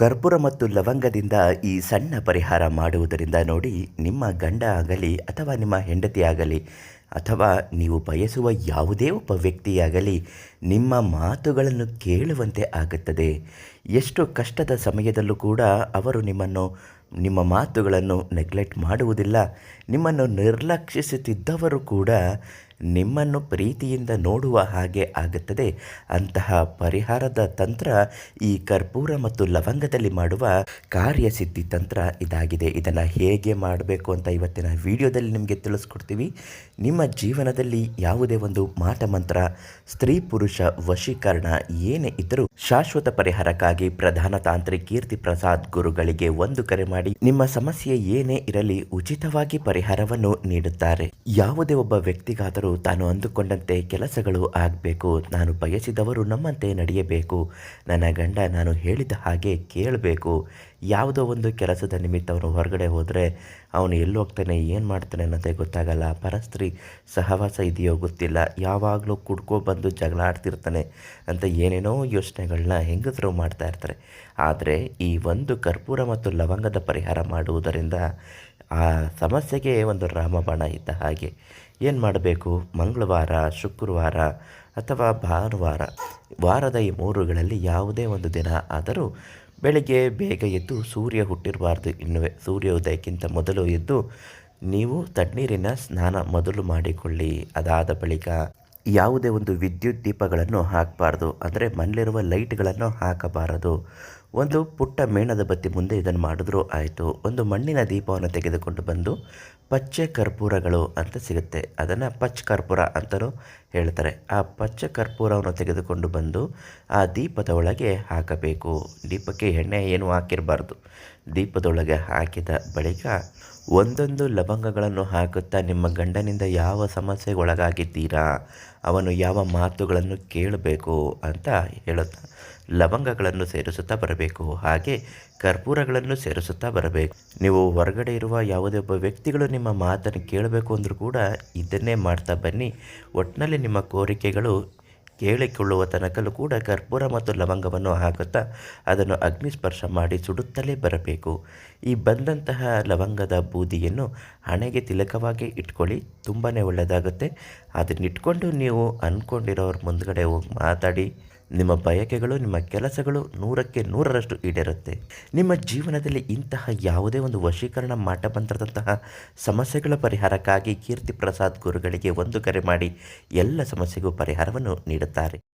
ಕರ್ಪೂರ ಮತ್ತು ಲವಂಗದಿಂದ ಈ ಸಣ್ಣ ಪರಿಹಾರ ಮಾಡುವುದರಿಂದ ನೋಡಿ ನಿಮ್ಮ ಗಂಡ ಆಗಲಿ ಅಥವಾ ನಿಮ್ಮ ಹೆಂಡತಿ ಆಗಲಿ ಅಥವಾ ನೀವು ಬಯಸುವ ಯಾವುದೇ ಒಬ್ಬ ವ್ಯಕ್ತಿಯಾಗಲಿ ನಿಮ್ಮ ಮಾತುಗಳನ್ನು ಕೇಳುವಂತೆ ಆಗುತ್ತದೆ. ಎಷ್ಟು ಕಷ್ಟದ ಸಮಯದಲ್ಲೂ ಕೂಡ ಅವರು ನಿಮ್ಮನ್ನು, ನಿಮ್ಮ ಮಾತುಗಳನ್ನು ನೆಗ್ಲೆಕ್ಟ್ ಮಾಡುವುದಿಲ್ಲ. ನಿಮ್ಮನ್ನು ನಿರ್ಲಕ್ಷಿಸುತ್ತಿದ್ದವರು ಕೂಡ ನಿಮ್ಮನ್ನು ಪ್ರೀತಿಯಿಂದ ನೋಡುವ ಹಾಗೆ ಆಗುತ್ತದೆ. ಅಂತಹ ಪರಿಹಾರದ ತಂತ್ರ ಈ ಕರ್ಪೂರ ಮತ್ತು ಲವಂಗದಲ್ಲಿ ಮಾಡುವ ಕಾರ್ಯಸಿದ್ಧಿ ತಂತ್ರ ಇದಾಗಿದೆ. ಇದನ್ನು ಹೇಗೆ ಮಾಡಬೇಕು ಅಂತ ಇವತ್ತಿನ ವಿಡಿಯೋದಲ್ಲಿ ನಿಮಗೆ ತಿಳಿಸ್ಕೊಡ್ತೀವಿ. ನಿಮ್ಮ ಜೀವನದಲ್ಲಿ ಯಾವುದೇ ಒಂದು ಮಾಟ ಮಂತ್ರ, ಸ್ತ್ರೀ ಪುರುಷ ವಶೀಕರಣ ಏನೇ ಇದ್ದರೂ ಶಾಶ್ವತ ಪರಿಹಾರಕ್ಕಾಗಿ ಪ್ರಧಾನ ತಾಂತ್ರಿಕ ಕೀರ್ತಿ ಪ್ರಸಾದ್ ಗುರುಗಳಿಗೆ ಒಂದು ಕರೆ ಮಾಡಿ ನಿಮ್ಮ ಸಮಸ್ಯೆ ಏನೇ ಇರಲಿ ಉಚಿತವಾಗಿ ಪರಿಹಾರವನ್ನು ನೀಡುತ್ತಾರೆ. ಯಾವುದೇ ಒಬ್ಬ ವ್ಯಕ್ತಿಗಾದರೂ ತಾನು ಅಂದುಕೊಂಡಂತೆ ಕೆಲಸಗಳು ಆಗಬೇಕು. ನಾನು ಬಯಸಿದವರು ನಮ್ಮಂತೆ ನಡೆಯಬೇಕು. ನನ್ನ ಗಂಡ ನಾನು ಹೇಳಿದ ಹಾಗೆ ಕೇಳಬೇಕು. ಯಾವುದೋ ಒಂದು ಕೆಲಸದ ನಿಮಿತ್ತ ಅವನು ಹೊರಗಡೆ ಹೋದರೆ ಅವನು ಎಲ್ಲಿ ಹೋಗ್ತಾನೆ ಏನು ಮಾಡ್ತಾನೆ ಅನ್ನೋದೇ ಗೊತ್ತಾಗಲ್ಲ. ಪರಸ್ತ್ರೀ ಸಹವಾಸ ಇದೆಯೋ ಗೊತ್ತಿಲ್ಲ. ಯಾವಾಗಲೂ ಕುಡ್ಕೊ ಬಂದು ಜಗಳ ಆಡ್ತಿರ್ತಾನೆ ಅಂತ ಏನೇನೋ ಯೋಚನೆಗಳನ್ನ ಹೆಂಗಸರು ಮಾಡ್ತಾ ಇರ್ತಾರೆ. ಆದರೆ ಈ ಒಂದು ಕರ್ಪೂರ ಮತ್ತು ಲವಂಗದ ಪರಿಹಾರ ಮಾಡುವುದರಿಂದ ಆ ಸಮಸ್ಯೆಗೆ ಒಂದು ರಾಮಬಾಣ ಇದ್ದ ಹಾಗೆ. ಏನು ಮಾಡಬೇಕು? ಮಂಗಳವಾರ, ಶುಕ್ರವಾರ ಅಥವಾ ಭಾನುವಾರ? ವಾರದ ಈ ಮೂರುಗಳಲ್ಲಿ ಯಾವುದೇ ಒಂದು ದಿನ ಆದರೂ ಬೆಳಗ್ಗೆ ಬೇಗ ಎದ್ದು ಸೂರ್ಯ ಹುಟ್ಟಿರಬಾರ್ದು ಇನ್ನುವೆ. ಸೂರ್ಯೋದಯಕ್ಕಿಂತ ಮೊದಲು ಎದ್ದು ನೀವು ತಣ್ಣೀರಿನ ಸ್ನಾನ ಮೊದಲು ಮಾಡಿಕೊಳ್ಳಿ. ಅದಾದ ಬಳಿಕ ಯಾವುದೇ ಒಂದು ವಿದ್ಯುತ್ ದೀಪಗಳನ್ನು ಹಾಕಬಾರ್ದು. ಅಂದರೆ ಮನೆಯಲ್ಲಿರುವ ಲೈಟ್ಗಳನ್ನು ಹಾಕಬಾರದು. ಒಂದು ಪುಟ್ಟ ಮೇಣದ ಬತ್ತಿ ಮುಂದೆ ಇದನ್ನು ಮಾಡಿದ್ರೂ ಆಯಿತು. ಒಂದು ಮಣ್ಣಿನ ದೀಪವನ್ನು ತೆಗೆದುಕೊಂಡು ಬಂದು ಪಚ್ಚೆ ಕರ್ಪೂರಗಳು ಅಂತ ಸಿಗುತ್ತೆ. ಅದನ್ನು ಪಚ್ಚ ಕರ್ಪೂರ ಅಂತಲೂ ಹೇಳ್ತಾರೆ. ಆ ಪಚ್ಚ ಕರ್ಪೂರವನ್ನು ತೆಗೆದುಕೊಂಡು ಬಂದು ಆ ದೀಪದ ಒಳಗೆ ಹಾಕಬೇಕು. ದೀಪಕ್ಕೆ ಎಣ್ಣೆ ಏನೂ ಹಾಕಿರಬಾರ್ದು. ದೀಪದೊಳಗೆ ಹಾಕಿದ ಬಳಿಕ ಒಂದೊಂದು ಲವಂಗಗಳನ್ನು ಹಾಕುತ್ತಾ ನಿಮ್ಮ ಗಂಡನಿಂದ ಯಾವ ಸಮಸ್ಯೆಗೆ ಒಳಗಾಗಿದ್ದೀರಾ ಅವನು ಯಾವ ಮಾತುಗಳನ್ನು ಕೇಳಬೇಕು ಅಂತ ಹೇಳುತ್ತಾ, ಲವಂಗಗಳನ್ನು ಸೇರಿಸುತ್ತಾ ಬರಬೇಕು, ಹಾಗೆ ಕರ್ಪೂರಗಳನ್ನು ಸೇರಿಸುತ್ತಾ ಬರಬೇಕು. ನೀವು ಹೊರಗಡೆ ಇರುವ ಯಾವುದೇ ಒಬ್ಬ ವ್ಯಕ್ತಿಗಳು ನಿಮ್ಮ ಮಾತನ್ನು ಕೇಳಬೇಕು ಅಂದರೂ ಕೂಡ ಇದನ್ನೇ ಮಾಡ್ತಾ ಬನ್ನಿ. ಒಟ್ಟಿನಲ್ಲಿ ನಿಮ್ಮ ಕೋರಿಕೆಗಳು ಕೇಳಿಕೊಳ್ಳುವ ತನಕಲ್ಲೂ ಕೂಡ ಕರ್ಪೂರ ಮತ್ತು ಲವಂಗವನ್ನು ಹಾಕುತ್ತಾ ಅದನ್ನು ಅಗ್ನಿಸ್ಪರ್ಶ ಮಾಡಿ ಸುಡುತ್ತಲೇ ಬರಬೇಕು. ಈ ಬಂದಂತಹ ಲವಂಗದ ಬೂದಿಯನ್ನು ಹಣೆಗೆ ತಿಲಕವಾಗಿ ಇಟ್ಕೊಳ್ಳಿ. ತುಂಬಾ ಒಳ್ಳೆಯದಾಗುತ್ತೆ. ಅದನ್ನಿಟ್ಕೊಂಡು ನೀವು ಅಂದ್ಕೊಂಡಿರೋರ ಮುಂದ್ಗಡೆ ಹೋಗಿ ಮಾತಾಡಿ. ನಿಮ್ಮ ಬಯಕೆಗಳು, ನಿಮ್ಮ ಕೆಲಸಗಳು ನೂರಕ್ಕೆ ನೂರರಷ್ಟು ಈಡೇರುತ್ತೆ. ನಿಮ್ಮ ಜೀವನದಲ್ಲಿ ಇಂತಹ ಯಾವುದೇ ಒಂದು ವಶೀಕರಣ ಮಾಟಮಂತ್ರದಂತಹ ಸಮಸ್ಯೆಗಳ ಪರಿಹಾರಕ್ಕಾಗಿ ಕೀರ್ತಿ ಪ್ರಸಾದ್ ಗುರುಗಳಿಗೆ ಒಂದು ಕರೆ ಮಾಡಿ ಎಲ್ಲ ಸಮಸ್ಯೆಗೂ ಪರಿಹಾರವನ್ನು ನೀಡುತ್ತಾರೆ.